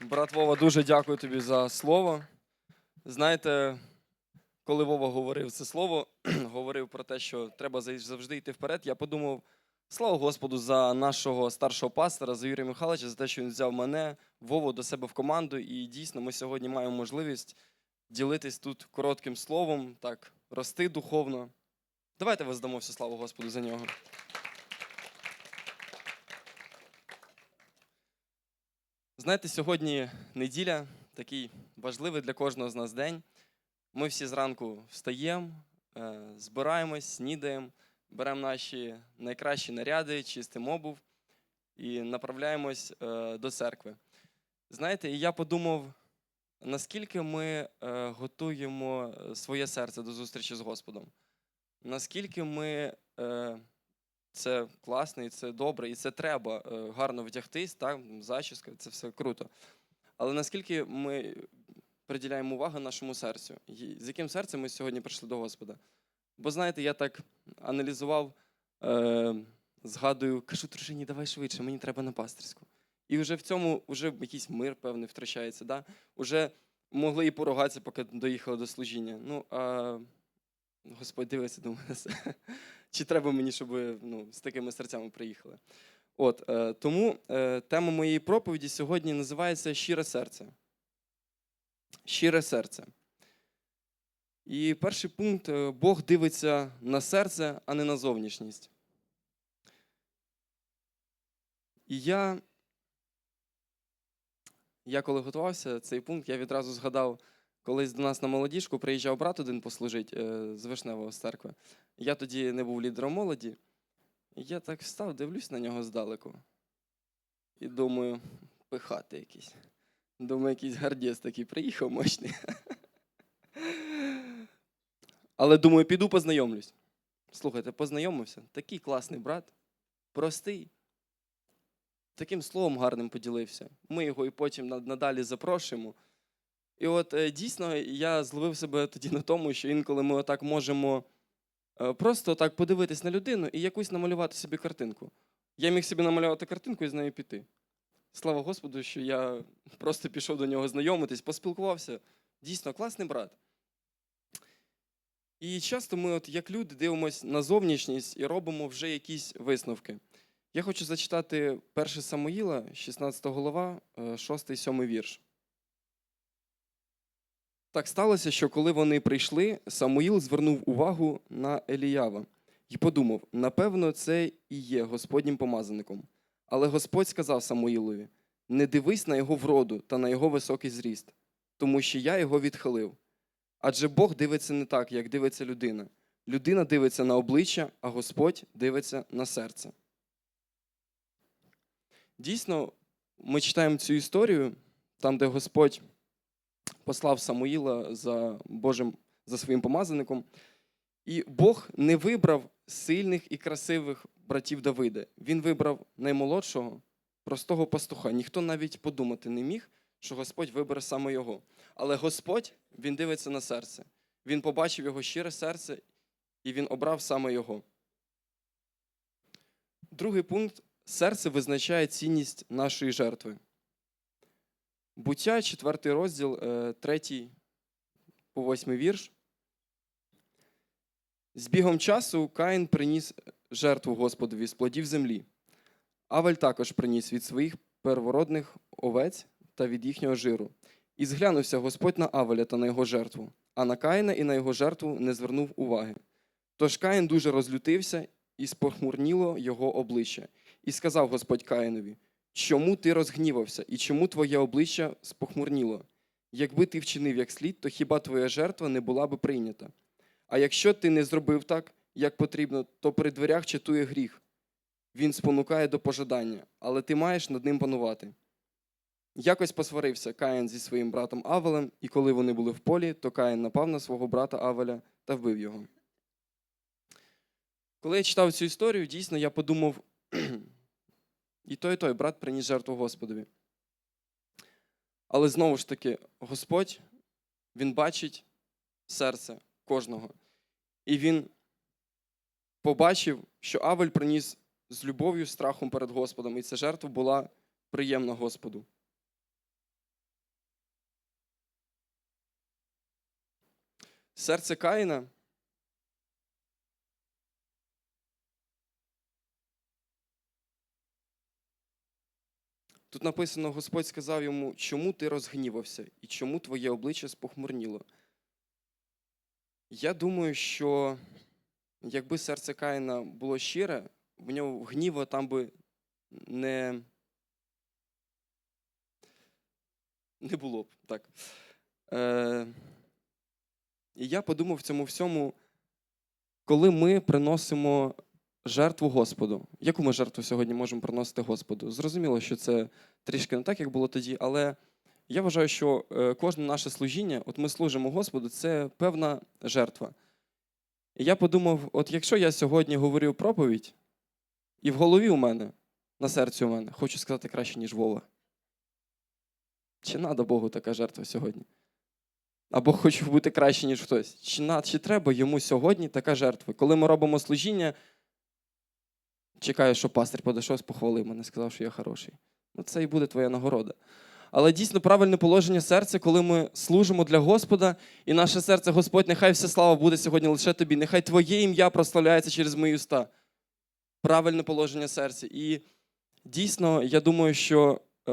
Брат Вова, дуже дякую тобі за слово. Знаєте, коли Вова говорив це слово, говорив про те, що треба завжди йти вперед, я подумав, слава Господу за нашого старшого пастора, за Юрія Михайловича, за те, що він взяв мене, Вову до себе в команду. І дійсно, ми сьогодні маємо можливість ділитись тут коротким словом, так, рости духовно. Давайте воздамо всю славу Господу за нього. Знаєте, сьогодні неділя, такий важливий для кожного з нас день. Ми всі зранку встаємо, е, збираємось, снідаємо, беремо наші найкращі наряди, чистимо обув і направляємось е, до церкви. Знаєте, і я подумав, наскільки ми е, готуємо своє серце до зустрічі з Господом, наскільки ми. Це класно, і це добре, і це треба е, гарно вдягтись, так, зачіска, це все круто. Але наскільки ми приділяємо увагу нашому серцю? З яким серцем ми сьогодні прийшли до Господа? Бо знаєте, я так аналізував, е, згадую, кажу, дружині, давай швидше, мені треба на пастирську. І вже в цьому вже якийсь мир певний втрачається. Да? Уже могли і поругатися, поки доїхали до служіння. Ну, а Господь дивиться, думає, чи треба мені, щоб ну, з такими серцями приїхали. От, е, тому е, тема моєї проповіді сьогодні називається Щире серце. Щире серце. І перший пункт е, Бог дивиться на серце, а не на зовнішність. І я, я коли готувався цей пункт, я відразу згадав, колись до нас на молодіжку приїжджав брат один послужить е, з Вишневого церкви. Я тоді не був лідером молоді. Я так встав, дивлюсь на нього здалеку. І думаю, пихати якийсь. Думаю, якийсь гардєс такий приїхав мощний. Але думаю, піду познайомлюсь. Слухайте, познайомився. Такий класний брат, простий. Таким словом гарним поділився. Ми його і потім надалі запрошуємо. І от е, дійсно я зловив себе тоді на тому, що інколи ми отак можемо е, просто так подивитись на людину і якусь намалювати собі картинку. Я міг собі намалювати картинку і з нею піти. Слава Господу, що я просто пішов до нього знайомитись, поспілкувався. Дійсно, класний брат. І часто ми, от як люди, дивимося на зовнішність і робимо вже якісь висновки. Я хочу зачитати 1 Самуїла, 16 голова, 6-7 вірш. Так сталося, що коли вони прийшли, Самуїл звернув увагу на Еліява і подумав: напевно, це і є Господнім помазаником. Але Господь сказав Самуїлові: не дивись на його вроду та на його високий зріст, тому що я його відхилив. Адже Бог дивиться не так, як дивиться людина. Людина дивиться на обличчя, а Господь дивиться на серце. Дійсно, ми читаємо цю історію, там, де Господь послав Самуїла за Божим, за своїм помазаником. І Бог не вибрав сильних і красивих братів Давида. Він вибрав наймолодшого, простого пастуха. Ніхто навіть подумати не міг, що Господь вибере саме його. Але Господь він дивиться на серце. Він побачив його щире серце, і він обрав саме його. Другий пункт серце визначає цінність нашої жертви. Буття, 4 розділ, 3 по 8 вірш. З бігом часу Каїн приніс жертву Господові з плодів землі. Авель також приніс від своїх первородних овець та від їхнього жиру. І зглянувся Господь на Авеля та на його жертву, а на Каїна і на його жертву не звернув уваги. Тож Каїн дуже розлютився, і спохмурніло його обличчя. І сказав Господь Каїнові: Чому ти розгнівався, і чому твоє обличчя спохмурніло? Якби ти вчинив як слід, то хіба твоя жертва не була би прийнята? А якщо ти не зробив так, як потрібно, то при дверях чатує гріх. Він спонукає до пожадання, але ти маєш над ним панувати. Якось посварився Каїн зі своїм братом Авелем, і коли вони були в полі, то Каїн напав на свого брата Авеля та вбив його. Коли я читав цю історію, дійсно я подумав, і той, і той брат приніс жертву Господові. Але знову ж таки, Господь, Він бачить серце кожного. І він побачив, що Авель приніс з любов'ю, страхом перед Господом, і ця жертва була приємна Господу. Серце Каїна Тут написано: Господь сказав йому, чому ти розгнівався і чому твоє обличчя спохмурніло. Я думаю, що якби серце Каїна було щире, в нього гніва там би не, не було б. Так. Е, і я подумав в цьому всьому, коли ми приносимо жертву Господу. Яку ми жертву сьогодні можемо приносити Господу? Зрозуміло, що це трішки не так, як було тоді, але я вважаю, що е, кожне наше служіння, от ми служимо Господу, це певна жертва. І я подумав: от якщо я сьогодні говорю проповідь, і в голові у мене, на серці у мене, хочу сказати краще, ніж Вова. Чи треба Богу така жертва сьогодні? Або хочу бути краще, ніж хтось. Чи, чи треба йому сьогодні така жертва? Коли ми робимо служіння, чекаю, що пастир подійшов, похвалив мене, сказав, що я хороший. Ну, це і буде твоя нагорода. Але дійсно правильне положення серця, коли ми служимо для Господа, і наше серце, Господь, нехай вся слава буде сьогодні лише тобі, нехай Твоє ім'я прославляється через мої уста. Правильне положення серця. І дійсно, я думаю, що е,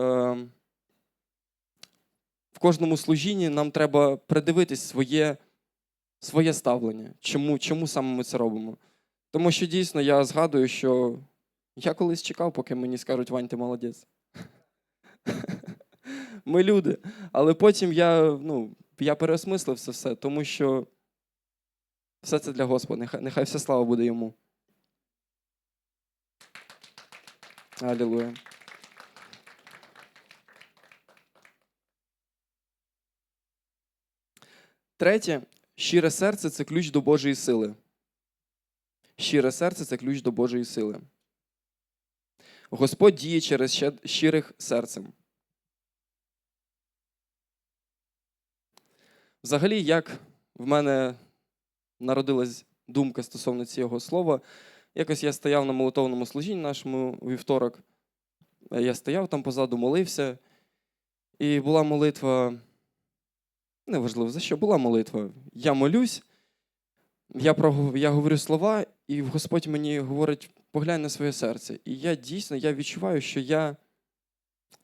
в кожному служінні нам треба придивитись своє, своє ставлення. Чому, чому саме ми це робимо? Тому що дійсно я згадую, що я колись чекав, поки мені скажуть, Вань, ти молодець. Ми люди. Але потім я ну, я переосмислив це все, тому що все це для Господа. Нехай, нехай вся слава буде йому. Алілуя. Третє, щире серце це ключ до Божої сили. Щире серце це ключ до Божої сили. Господь діє через щирих серцем. Взагалі, як в мене народилась думка стосовно цього слова, якось я стояв на молитовному служінні нашому вівторок. Я стояв там позаду, молився, і була молитва. Неважливо, за що була молитва. Я молюсь, я, я говорю слова, і Господь мені говорить, поглянь на своє серце. І я дійсно я відчуваю, що я,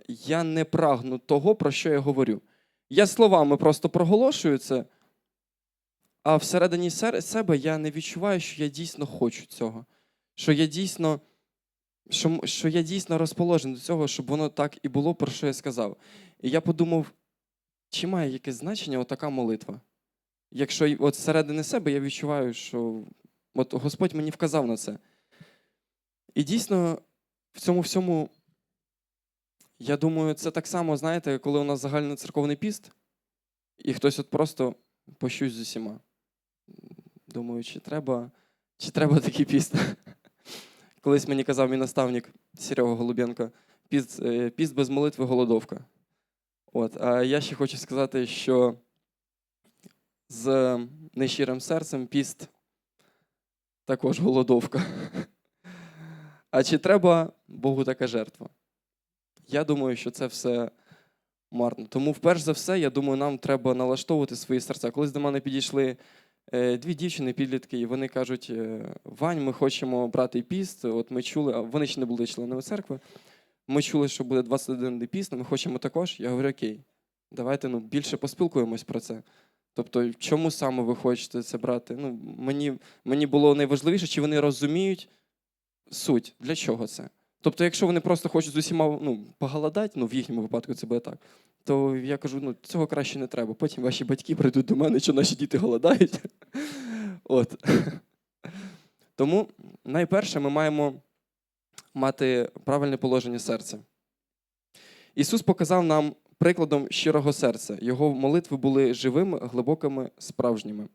я не прагну того, про що я говорю. Я словами просто проголошую це, а всередині себе я не відчуваю, що я дійсно хочу цього. Що я дійсно, що, що я дійсно розположений до цього, щоб воно так і було, про що я сказав. І я подумав, чи має якесь значення отака молитва? Якщо от всередини себе я відчуваю, що от Господь мені вказав на це. І дійсно, в цьому всьому, я думаю, це так само, знаєте, коли у нас загальний церковний піст, і хтось от просто пощусь з усіма. Думаю, чи треба, чи треба такий піст? Колись мені казав мій наставник Серега Голубенко, піст, е, піст без молитви голодовка. От, а я ще хочу сказати, що з нещирим серцем піст також голодовка. А чи треба Богу така жертва? Я думаю, що це все марно. Тому, вперше за все, я думаю, нам треба налаштовувати свої серця. Колись до мене підійшли е, дві дівчини, підлітки, і вони кажуть: е, Вань, ми хочемо брати піст. От ми чули, а вони ще не були членами церкви. Ми чули, що буде 21 піст, ми хочемо також. Я говорю, окей, давайте ну, більше поспілкуємось про це. Тобто, чому саме ви хочете це брати? Ну, мені, мені було найважливіше, чи вони розуміють суть, для чого це. Тобто, якщо вони просто хочуть з усіма ну, поголодати, ну в їхньому випадку це буде так, то я кажу, ну цього краще не треба. Потім ваші батьки прийдуть до мене, що наші діти голодають. От. Тому найперше ми маємо мати правильне положення серця. Ісус показав нам прикладом щирого серця. Його молитви були живими, глибокими, справжніми.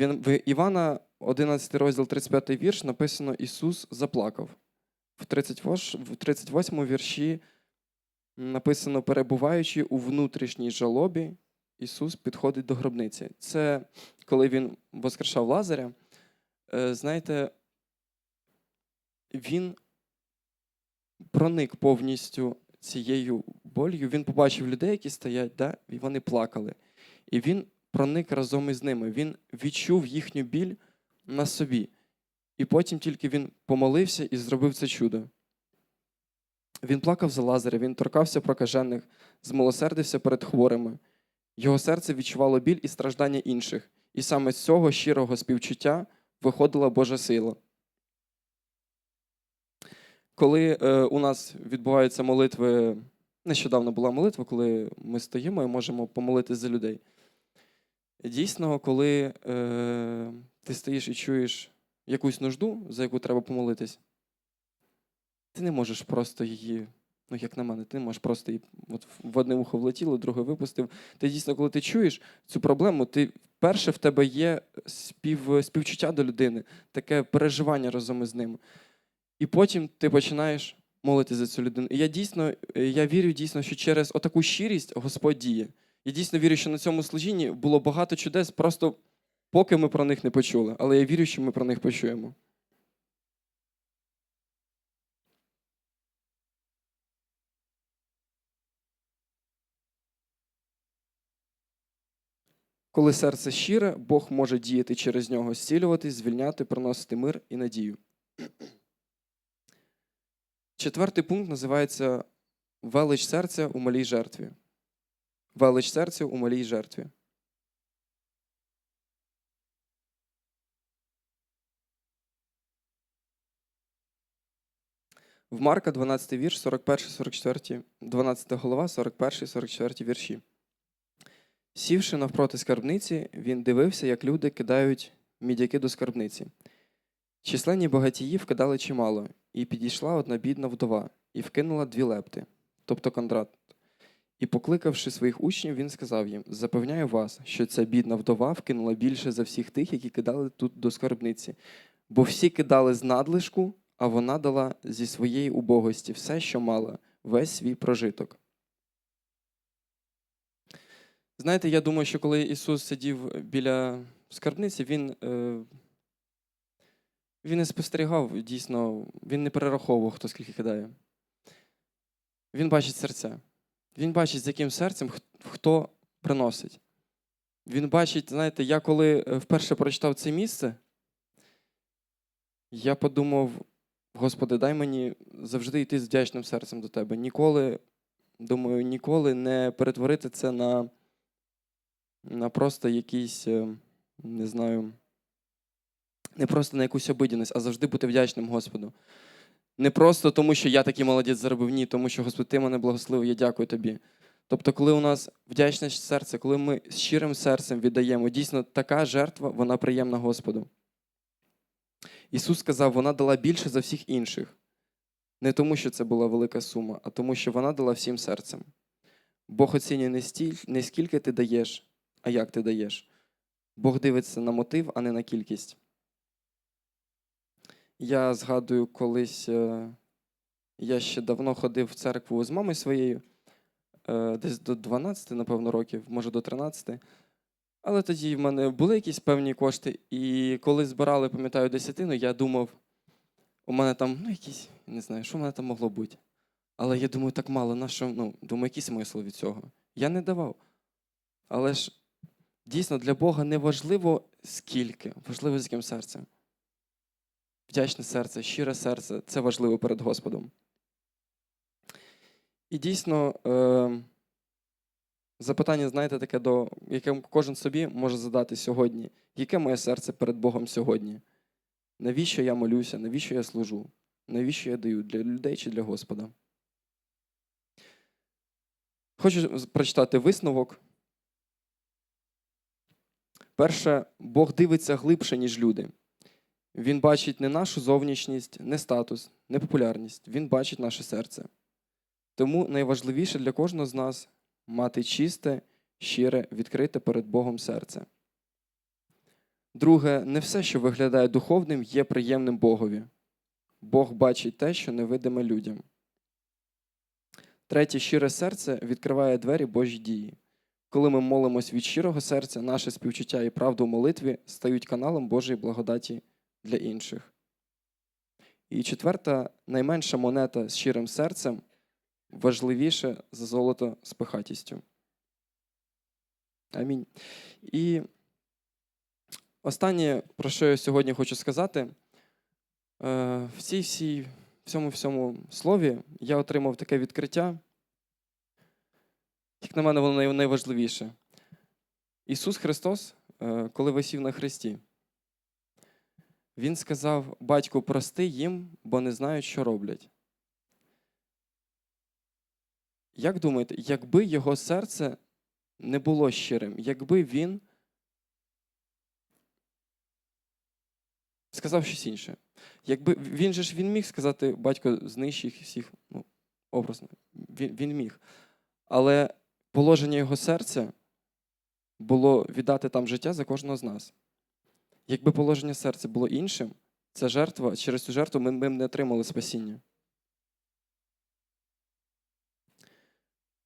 В Івана, 11 розділ, 35 вірш, написано: Ісус заплакав. В 38, вірші написано: перебуваючи у внутрішній жалобі, Ісус підходить до гробниці. Це коли Він воскрешав Лазаря. Е, Знаєте, Він проник повністю цією болью, він побачив людей, які стоять, да, і вони плакали. І він проник разом із ними. Він відчув їхню біль на собі. І потім тільки він помолився і зробив це чудо. Він плакав за Лазаря, він торкався прокажених, змилосердився перед хворими. Його серце відчувало біль і страждання інших, і саме з цього щирого співчуття виходила Божа сила. Коли е, у нас відбуваються молитви, нещодавно була молитва, коли ми стоїмо і можемо помолитися за людей. Дійсно, коли е, ти стоїш і чуєш якусь нужду, за яку треба помолитись, ти не можеш просто її, ну як на мене, ти не можеш просто її от в одне вухо влетіло, друге випустив. Ти дійсно, коли ти чуєш цю проблему, ти перше в тебе є спів, співчуття до людини, таке переживання разом із ним. І потім ти починаєш молити за цю людину. І я дійсно, е, я вірю дійсно, що через отаку щирість Господь діє. Я дійсно вірю, що на цьому служінні було багато чудес, просто поки ми про них не почули. Але я вірю, що ми про них почуємо. Коли серце щире, Бог може діяти через нього, зцілювати, звільняти, приносити мир і надію. Четвертий пункт називається велич серця у малій жертві. Велич серця у малій жертві. В Марка 12 вірш, 41, 44, 12 голова, 41, 44 вірші. Сівши навпроти скарбниці, він дивився, як люди кидають мідяки до скарбниці. Численні багатії вкидали чимало, і підійшла одна бідна вдова, і вкинула дві лепти, тобто кондрат. І, покликавши своїх учнів, він сказав їм: Запевняю вас, що ця бідна вдова вкинула більше за всіх тих, які кидали тут до скарбниці. Бо всі кидали з надлишку, а вона дала зі своєї убогості все, що мала, весь свій прожиток. Знаєте, я думаю, що коли Ісус сидів біля скарбниці, Він. Е, він не спостерігав, дійсно, він не перераховував, хто скільки кидає. Він бачить серця. Він бачить, з яким серцем хто приносить. Він бачить, знаєте, я коли е, вперше прочитав це місце, я подумав, Господи, дай мені завжди йти з вдячним серцем до Тебе. Ніколи, думаю, ніколи не перетворити це на, на просто якийсь, е, не знаю не просто на якусь обидяність, а завжди бути вдячним Господу. Не просто тому, що я такий молодець заробив, ні, тому що Господь, ти мене благословив, я дякую тобі. Тобто, коли у нас вдячне серце, коли ми щирим серцем віддаємо, дійсно така жертва, вона приємна Господу. Ісус сказав, вона дала більше за всіх інших. Не тому, що це була велика сума, а тому, що вона дала всім серцем. Бог оцінює не, стіль, не скільки ти даєш, а як ти даєш. Бог дивиться на мотив, а не на кількість. Я згадую, колись е, я ще давно ходив в церкву з мамою своєю, е, десь до 12, напевно, років, може до 13. Але тоді в мене були якісь певні кошти, і коли збирали, пам'ятаю, десятину, я думав, у мене там, ну, якісь, не знаю, що в мене там могло бути. Але я думаю, так мало, на що, ну, думаю, який смисл від цього? Я не давав. Але ж дійсно для Бога не важливо скільки, важливо з яким серцем вдячне серце, щире серце це важливо перед Господом. І дійсно, е, запитання, знаєте, таке, до, яке кожен собі може задати сьогодні. Яке моє серце перед Богом сьогодні? Навіщо я молюся, навіщо я служу? Навіщо я даю для людей чи для Господа? Хочу прочитати висновок. Перше, Бог дивиться глибше, ніж люди. Він бачить не нашу зовнішність, не статус, не популярність. Він бачить наше серце. Тому найважливіше для кожного з нас мати чисте, щире, відкрите перед Богом серце. Друге, не все, що виглядає духовним, є приємним Богові. Бог бачить те, що невидиме людям. Третє, щире серце відкриває двері Божій дії. Коли ми молимось від щирого серця, наше співчуття і правда у молитві стають каналом Божої благодаті для інших. І четверта, найменша монета з щирим серцем важливіше за золото з пихатістю. Амінь. І останнє, про що я сьогодні хочу сказати, е, в цій всій, всьому всьому слові я отримав таке відкриття, як на мене, воно найважливіше. Ісус Христос, е, коли висів на хресті, Він сказав: Батьку, прости їм, бо не знають, що роблять. Як думаєте, якби його серце не було щирим, якби він сказав щось інше. Якби він же ж він міг сказати, батько, знищ їх всіх, ну, образно, він, він міг. Але положення його серця було віддати там життя за кожного з нас. Якби положення серця було іншим, ця жертва, через цю жертву ми, б не отримали спасіння.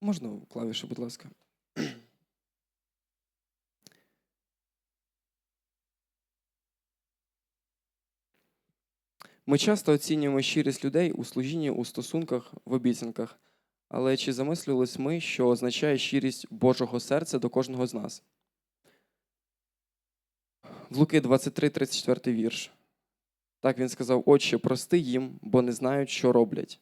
Можна клавішу, будь ласка. Ми часто оцінюємо щирість людей у служінні, у стосунках, в обіцянках. Але чи замислювались ми, що означає щирість Божого серця до кожного з нас? В Луки 23, 34 вірш. Так він сказав: Отче, прости їм, бо не знають, що роблять.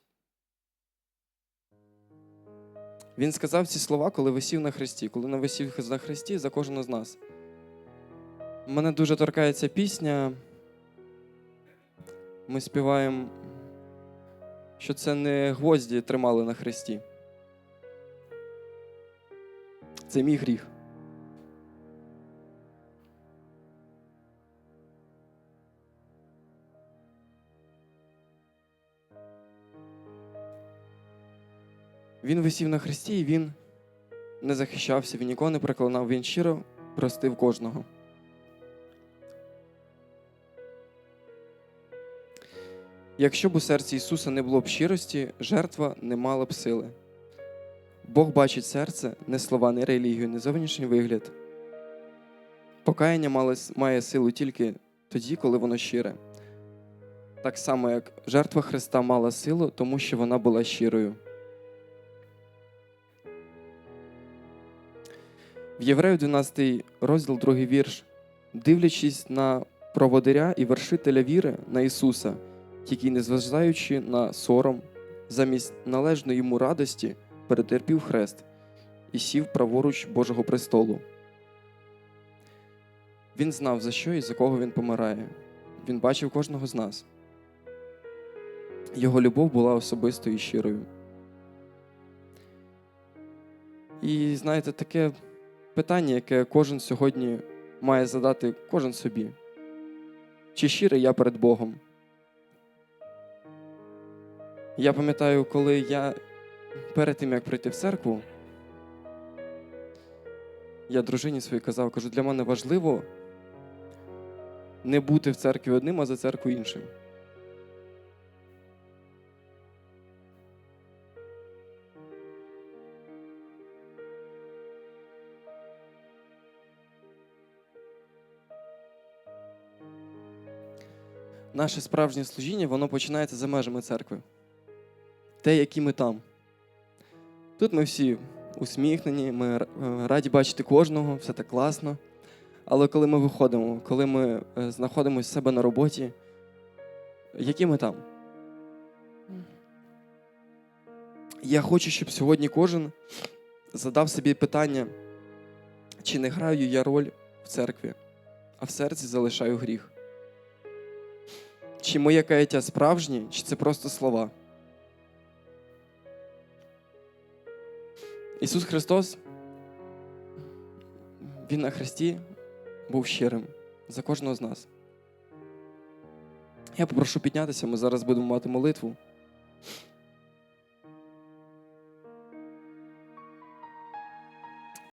Він сказав ці слова, коли висів на хресті, коли не висів на хресті за кожного з нас. Мене дуже торкається пісня. Ми співаємо, що це не гвозді тримали на хресті. Це мій гріх. Він висів на хресті і він не захищався, він нікого не проклинав, він щиро простив кожного. Якщо б у серці Ісуса не було б щирості, жертва не мала б сили. Бог бачить серце, не слова, не релігію, не зовнішній вигляд. Покаяння має силу тільки тоді, коли воно щире. Так само, як жертва Христа мала силу, тому що вона була щирою. В Єврею 12 розділ, другий вірш. Дивлячись на проводиря і вершителя віри на Ісуса, який, незважаючи на сором, замість належної йому радості, перетерпів хрест і сів праворуч Божого престолу. Він знав, за що і за кого він помирає. Він бачив кожного з нас. Його любов була особистою і щирою. І знаєте, таке питання, яке кожен сьогодні має задати кожен собі. Чи щирий я перед Богом? Я пам'ятаю, коли я перед тим, як прийти в церкву, я дружині своїй казав, кажу, для мене важливо не бути в церкві одним, а за церкву іншим. Наше справжнє служіння, воно починається за межами церкви. Те, які ми там. Тут ми всі усміхнені, ми е, раді бачити кожного, все так класно. Але коли ми виходимо, коли ми е, знаходимося себе на роботі, які ми там? Я хочу, щоб сьогодні кожен задав собі питання, чи не граю я роль в церкві, а в серці залишаю гріх. Чи моє каяття справжнє, чи це просто слова? Ісус Христос, Він на Христі був щирим за кожного з нас. Я попрошу піднятися, ми зараз будемо мати молитву.